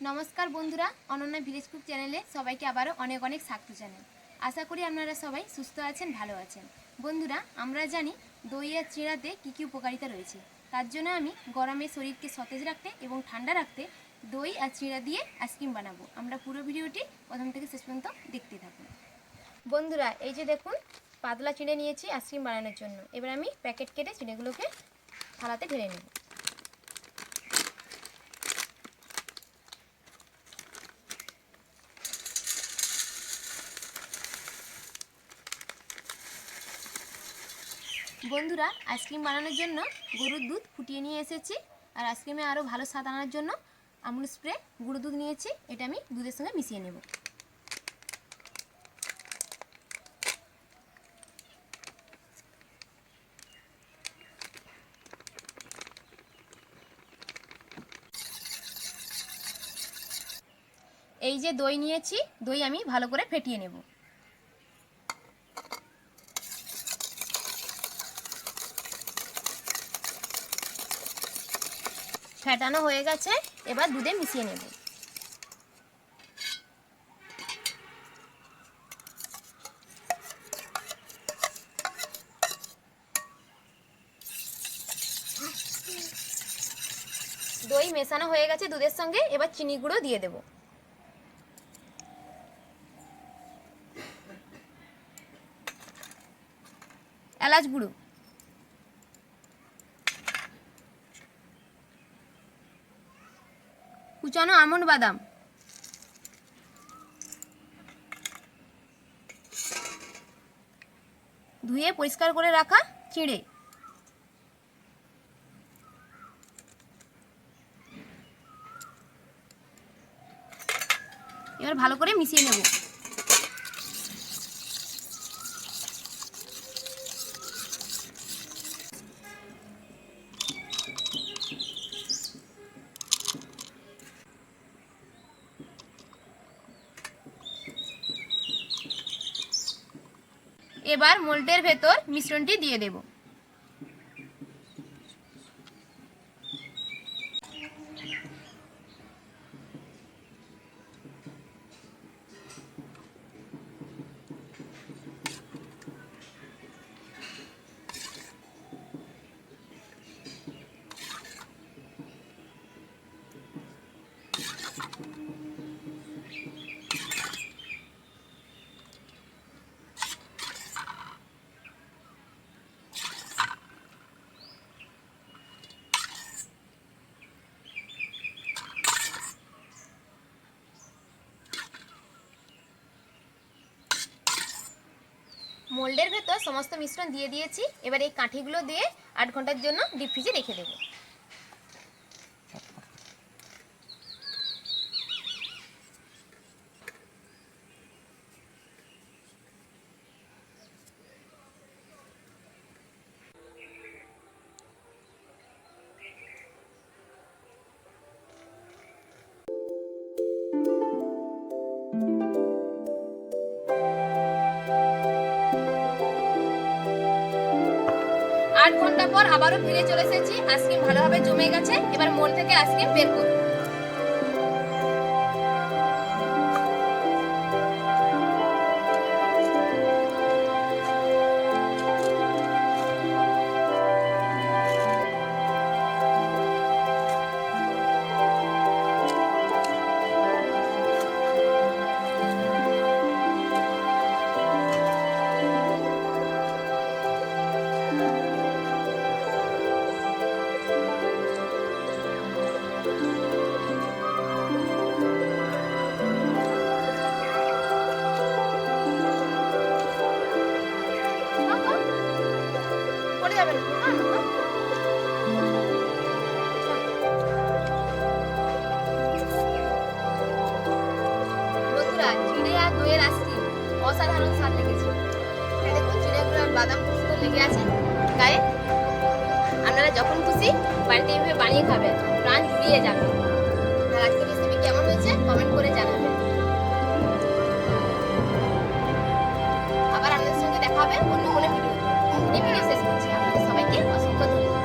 নমস্কার বন্ধুরা, Ananya village cook চ্যানেলে সবাইকে আবারও অনেক অনেক স্বাগত জানাই। আশা করি আপনারা সবাই সুস্থ আছেন, ভালো আছেন। বন্ধুরা, আমরা জানি দই আর চিঁড়াতে কী কী উপকারিতা রয়েছে। তার জন্য আমি গরমে শরীরকে সতেজ রাখতে এবং ঠান্ডা রাখতে দই আর চিঁড়া দিয়ে আইসক্রিম বানাবো। আমরা পুরো ভিডিওটি প্রথম থেকে শেষ পর্যন্ত দেখতে থাকুন। বন্ধুরা, এই যে দেখুন, পাতলা চিঁড়ে নিয়েছি আইসক্রিম বানানোর জন্য। এবার আমি প্যাকেট কেটে চিঁড়েগুলোকে থালাতে ঢেলে নেব। বন্ধুরা, আইসক্রিম বানানোর জন্য গরুর দুধ ফুটিয়ে নিয়ে এসেছি। আর আইসক্রিমে আরও ভালো স্বাদ আনার জন্য আমুল স্প্রে গুঁড়ো দুধ নিয়েছি, এটা আমি দুধের সঙ্গে মিশিয়ে নেব। এই যে দই নিয়েছি, দই আমি ভালো করে ফেটিয়ে নেব। ফেটানো হয়ে গেছে, এবার দুধে মিশিয়ে নেব। দই মেশানো হয়ে গেছে দুধের সঙ্গে, এবার চিনি গুঁড়ো দিয়ে দেব। এলাচ গুঁড়ো। কুচানো আমন্ড বাদাম। ধুয়ে পরিষ্কার করে রাখা চিড়ে। এবার ভালো করে মিশিয়ে নেব। এবার মোল্ডের ভেতর মিশ্রণটি দিয়ে দেব। মোল্ডের ভেতর সমস্ত মিশ্রণ দিয়ে দিয়েছি। এবার এই কাঠিগুলো দিয়ে আট ঘণ্টার জন্য ডিপ ফ্রিজে রেখে দেবো। আট ঘণ্টা পর আবারও ফিরে চলে এসেছি। আজকে ভালোভাবে জমে গেছে। এবার মন থেকে আইসক্রিম বের করব। দইয়ের আইসক্রিম অসাধারণ স্বাদ লেগেছে। দেখুন চিড়েগুলো আর বাদাম কুচুনো লেগে আছে গায়ে। আপনারা যখন খুশি বাড়িতে এইভাবে বানিয়ে খাবেন, প্রাণ জুড়িয়ে যাবে। আর আজকের রেসিপি কেমন হয়েছে কমেন্ট করে জানাবেন। আবার আপনাদের সঙ্গে দেখা হবে অন্য কোনো ভিডিও ভিডিও শেষ করছি আপনাদের সবাইকে অসংখ্য ধন্যবাদ।